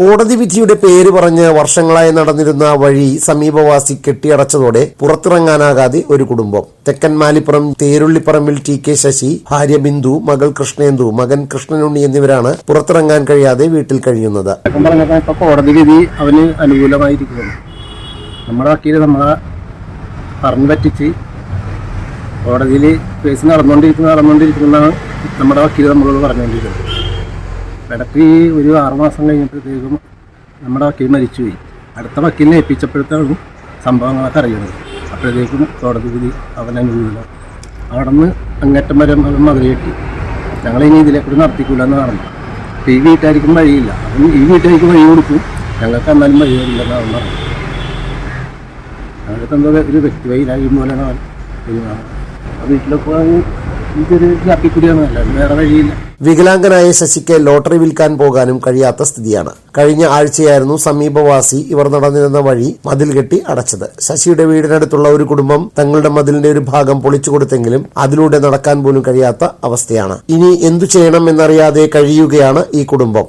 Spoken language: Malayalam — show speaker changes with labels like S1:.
S1: കോടതി വിധിയുടെ പേര് പറഞ്ഞ് വർഷങ്ങളായി നടന്നിരുന്ന വഴി സമീപവാസി കെട്ടിയടച്ചതോടെ പുറത്തിറങ്ങാനാകാതെ ഒരു കുടുംബം. തെക്കൻ മാലിപ്പുറം തേരുള്ളിപ്പറമ്പിൽ ടി കെ ശശി ഭാര്യ ബിന്ദു മകൾ കൃഷ്ണേന്ദു മകൻ കൃഷ്ണനുണ്ണി എന്നിവരാണ് പുറത്തിറങ്ങാൻ കഴിയാതെ വീട്ടിൽ കഴിയുന്നത്.
S2: കോടതി വിധി അവന് അനുകൂലമായിരിക്കുന്നു നമ്മുടെ വക്കീൽ നമ്മളെ പറഞ്ഞു പറ്റിച്ച് കോടതിയിൽ കേസ് നടന്നുകൊണ്ടിരിക്കുന്ന നടന്നുകൊണ്ടിരിക്കുന്നതാണ് നമ്മുടെ വക്കീൽ നമ്മളോട് പറഞ്ഞുകൊണ്ടിരിക്കുന്നത്. ഈ ഒരു ആറുമാസം കഴിഞ്ഞപ്പോഴത്തേക്കും നമ്മുടെ വക്കീൽ മരിച്ചുപോയി. അടുത്ത വക്കീലിനെ ഏൽപ്പിച്ചപ്പോഴത്തേക്കും സംഭവങ്ങളൊക്കെ അറിയുന്നത്. അപ്പോഴത്തേക്കും കോടതി വിധി അവനെ അനുകൂലം. അവിടെ നിന്ന് അങ്ങേറ്റം വരെ മതിൽ കെട്ടി ഞങ്ങളിനി ഇതിലെ നടത്തിക്കൂല എന്ന് പറഞ്ഞു. അപ്പോൾ ഈ വീട്ടുകാർക്കും വഴിയില്ല. അപ്പം ഈ വീട്ടുകാർക്ക് വഴി കൊടുക്കും. ഞങ്ങൾക്ക് എന്നാലും വഴി വരില്ലെന്ന് അവൻ പറഞ്ഞു. ഞങ്ങൾക്ക് എന്തോ ഒരു വ്യക്തി വഴിയിലായും പോലെയാണ് അവൻ പെരുമാറുന്നത്. വീട്ടിലൊക്കെ വേറെ വഴിയില്ല.
S1: വികലാംഗനായ ശശിക്ക് ലോട്ടറി വിൽക്കാൻ പോകാനും കഴിയാത്ത സ്ഥിതിയാണ്. കഴിഞ്ഞ ആഴ്ചയായിരുന്നു സമീപവാസി ഇവർ നടന്നിരുന്ന വഴി മതിൽ കെട്ടി അടച്ചത്. ശശിയുടെ വീടിനടുത്തുള്ള ഒരു കുടുംബം തങ്ങളുടെ മതിലിന്റെ ഒരു ഭാഗം പൊളിച്ചു കൊടുത്തെങ്കിലും അതിലൂടെ നടക്കാൻ പോലും കഴിയാത്ത അവസ്ഥയാണ്. ഇനി എന്തു ചെയ്യണം എന്നറിയാതെ കഴിയുകയാണ് ഈ കുടുംബം.